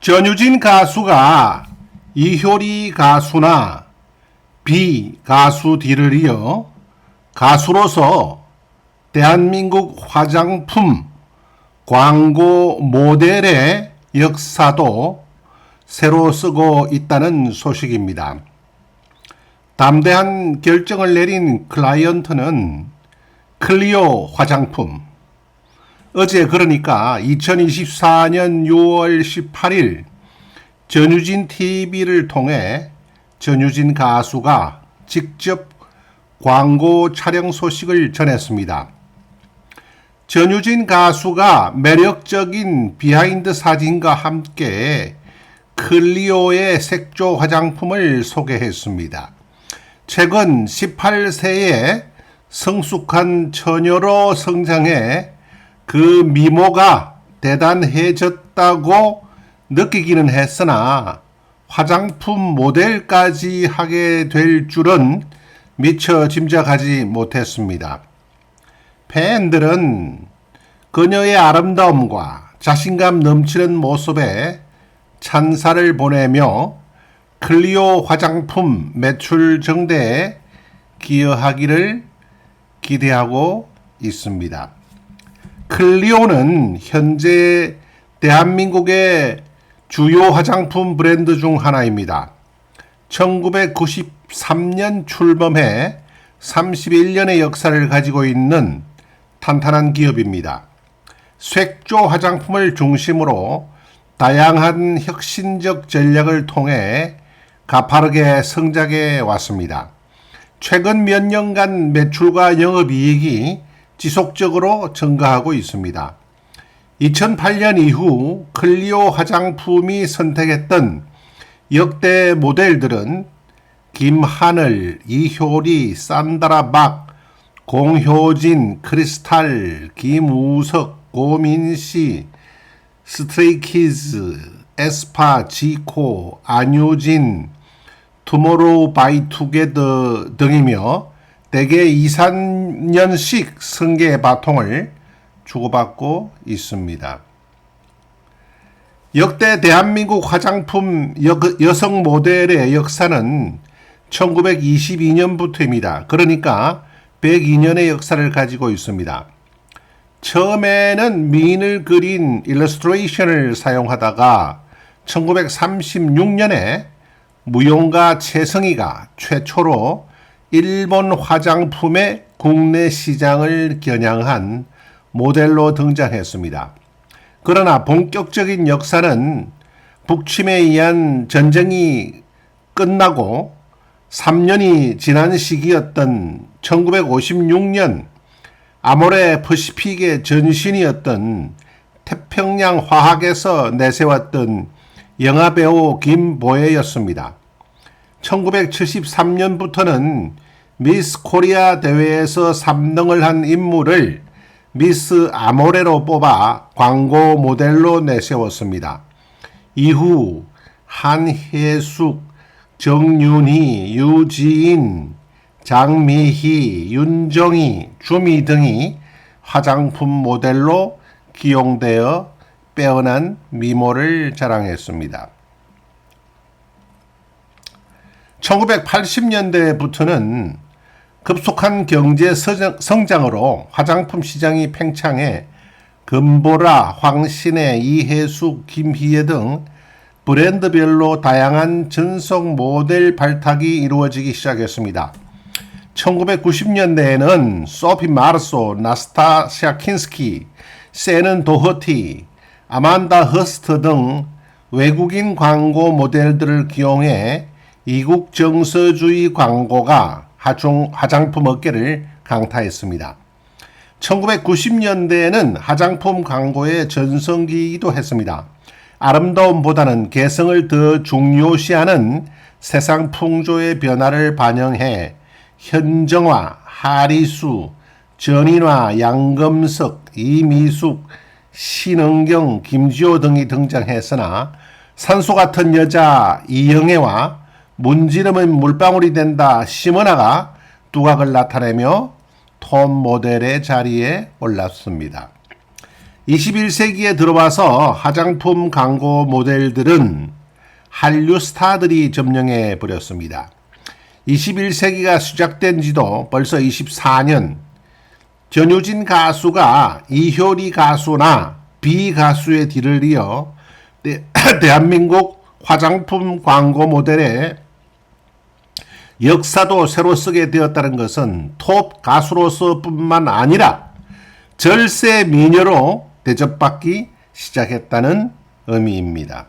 전유진 가수가 이효리 가수나 비 가수 뒤를 이어 가수로서 대한민국 화장품 광고 모델의 역사도 새로 쓰고 있다는 소식입니다. 담대한 결정을 내린 클라이언트는 클리오 화장품. 어제 그러니까 2024년 6월 18일 전유진 TV를 통해 전유진 가수가 직접 광고 촬영 소식을 전했습니다. 전유진 가수가 매력적인 비하인드 사진과 함께 클리오의 색조 화장품을 소개했습니다. 최근 18세에 성숙한 처녀로 성장해 그 미모가 대단해졌다고 느끼기는 했으나 화장품 모델까지 하게 될 줄은 미처 짐작하지 못했습니다. 팬들은 그녀의 아름다움과 자신감 넘치는 모습에 찬사를 보내며 클리오 화장품 매출 증대에 기여하기를 기대하고 있습니다. 클리오는 현재 대한민국의 주요 화장품 브랜드 중 하나입니다. 1993년 출범해 31년의 역사를 가지고 있는 탄탄한 기업입니다. 색조 화장품을 중심으로 다양한 혁신적 전략을 통해 가파르게 성장해 왔습니다. 최근 몇 년간 매출과 영업이익이 지속적으로 증가하고 있습니다. 2008년 이후 클리오 화장품이 선택했던 역대 모델들은 김하늘, 이효리, 산드라 박, 공효진, 크리스탈, 김우석, 고민씨, 스트레이키즈, 에스파, 지코, 안효진, 투모로우 바이 투게더 등이며 대개 2, 3년씩 승계 바통을 주고받고 있습니다. 역대 대한민국 화장품 여, 여성 모델의 역사는 1922년부터입니다. 그러니까 102년의 역사를 가지고 있습니다. 처음에는 미인을 그린 일러스트레이션을 사용하다가 1936년에 무용가 최성희가 최초로 일본 화장품의 국내 시장을 겨냥한 모델로 등장했습니다. 그러나 본격적인 역사는 북침에 의한 전쟁이 끝나고 3년이 지난 시기였던 1956년 아모레 퍼시픽의 전신이었던 태평양 화학에서 내세웠던 영화배우 김보혜였습니다. 1973년부터는 미스 코리아 대회에서 3등을 한 인물을 미스 아모레로 뽑아 광고 모델로 내세웠습니다. 이후 한혜숙, 정윤희, 유지인, 장미희, 윤정희, 주미 등이 화장품 모델로 기용되어 빼어난 미모를 자랑했습니다. 1980년대부터는 급속한 경제 성장으로 화장품 시장이 팽창해 금보라, 황신혜, 이혜숙, 김희애 등 브랜드별로 다양한 전속 모델 발탁이 이루어지기 시작했습니다. 1990년대에는 소피 마르소, 나스타샤 킨스키, 세는 도허티, 아만다 허스트 등 외국인 광고 모델들을 기용해 이국 정서주의 광고가 하중, 화장품 업계를 강타했습니다. 1990년대에는 화장품 광고의 전성기이기도 했습니다. 아름다움보다는 개성을 더 중요시하는 세상 풍조의 변화를 반영해 현정화, 하리수, 전인화, 양금석, 이미숙, 신은경, 김지호 등이 등장했으나 산소 같은 여자 이영애와 문지름은 물방울이 된다 시머나가 두각을 나타내며 톰 모델의 자리에 올랐습니다. 21세기에 들어와서 화장품 광고 모델들은 한류 스타들이 점령해 버렸습니다. 21세기가 시작된 지도 벌써 24년. 전유진 가수가 이효리 가수나 비 가수의 뒤를 이어 대, 대한민국 화장품 광고 모델의 역사도 새로 쓰게 되었다는 것은 톱 가수로서뿐만 아니라 절세 미녀로 대접받기 시작했다는 의미입니다.